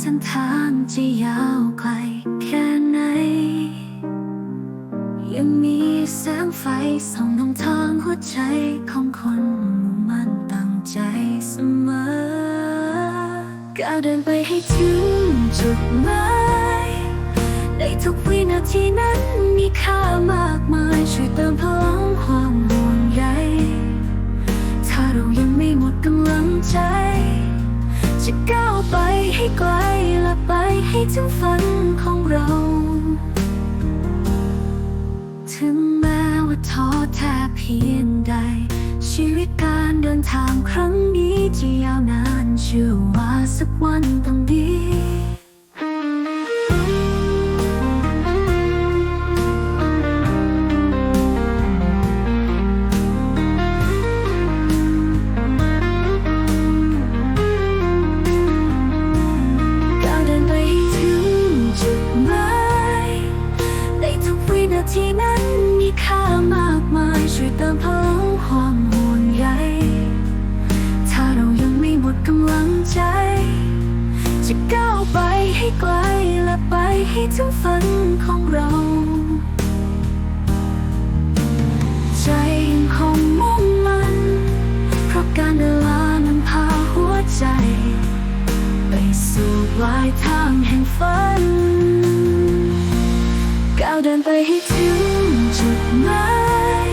เส้นทางจะยาวไกลแค่ไหน ยังมีแสงไฟส่องนำทางหัวใจของคนมุ่งมันตั้งใจเสมอก้าวเดินไปให้ถึงจุดหมายในทุกวินาทีนั้นมีค่ามากมายช่วยเติมพลังความห่วงใยถ้าเรายังไม่หมดกำลังใจจะก้าว ให้ไกลและไปให้ถึงฝันของเรา ถึงแม้ว่าท้อแท้เพียงใด ชีวิตการเดินทางครั้งนี้จะยาวนานเชื่อว่าสักวันต้องดี ที่นั้นมีค่ามากมายช่วยเติมพลังความห่วงใยถ้าเรายังไม่หมดกำลังใจ จะก้าวไปให้ไกลและไปให้ถึงฝันของเรา ใจยังคงมุ่งมั่นเพราะการเวลานำพาหัวใจ ไปสู่ปลายทางแห่งฝันาวเดินไปให้ถึงจุดหมาย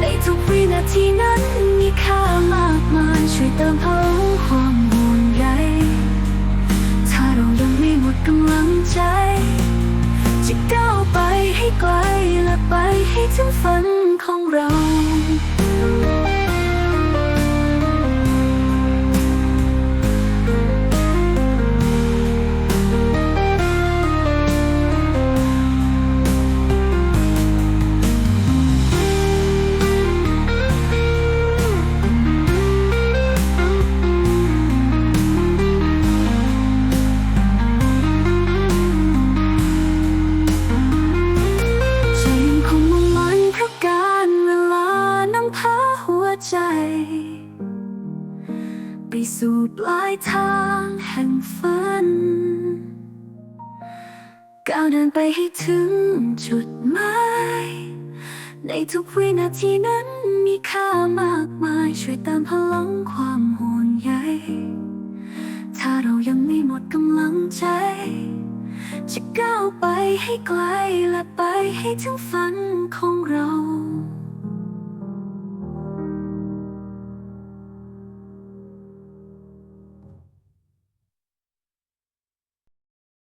ในทุกวินาทีนั้นมีค่ามากมายช่วยเติมพลังความห่วงใยถ้าเรายังไม่หมดกำลังใจ จะก้าวไปให้ไกลและไปให้ถึงฝัน ไปสู่ปลายทางแห่งฝัน ก้าวเดินไปให้ถึงจุดหมายในทุกวินาทีนั้นมีค่ามากมาย ช่วยเติมพลังความห่วงใยถ้าเรายังไม่หมดกำลังใจ จะก้าวไปให้ไกลและไปให้ถึงฝันของเรา